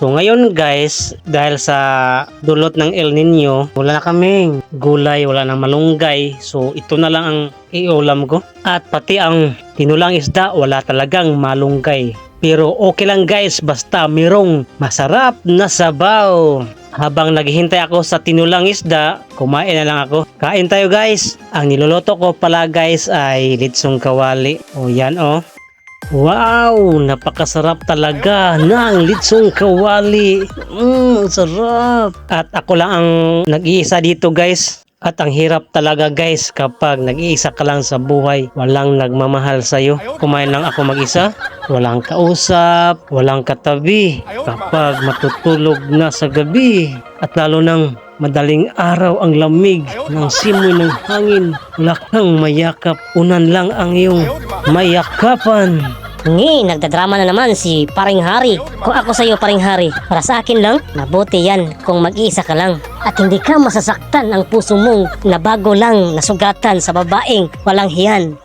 So ngayon guys, dahil sa dulot ng El Nino, wala na kaming gulay, wala na malunggay. So ito na lang ang iulam ko. At pati ang tinulang isda, wala talagang malunggay. Pero okay lang guys, basta mirong masarap na sabaw. Habang naghihintay ako sa tinulang isda, kumain na lang ako. Kain tayo guys. Ang niluluto ko pala guys ay litsong kawali. O yan o. Wow! Napakasarap talaga ng litsong kawali. Mmm, sarap. At ako lang ang nag-iisa dito guys. At ang hirap talaga guys kapag nag-iisa ka lang sa buhay. Walang nagmamahal sa'yo. Kumain lang ako mag-isa. Walang kausap, walang katabi. Kapag matutulog na sa gabi. At lalo nang madaling araw ang lamig ng simoy ng hangin. Wala mayakap. Unan lang ang iyong mayakapan. Ngi, nagdadrama na naman si Paring Hari. Kung ako sa'yo, Paring Hari, para sa akin lang, mabuti yan kung mag-iisa ka lang. At hindi ka masasaktan ang puso mong na bago lang nasugatan sa babaeng walang hiyan.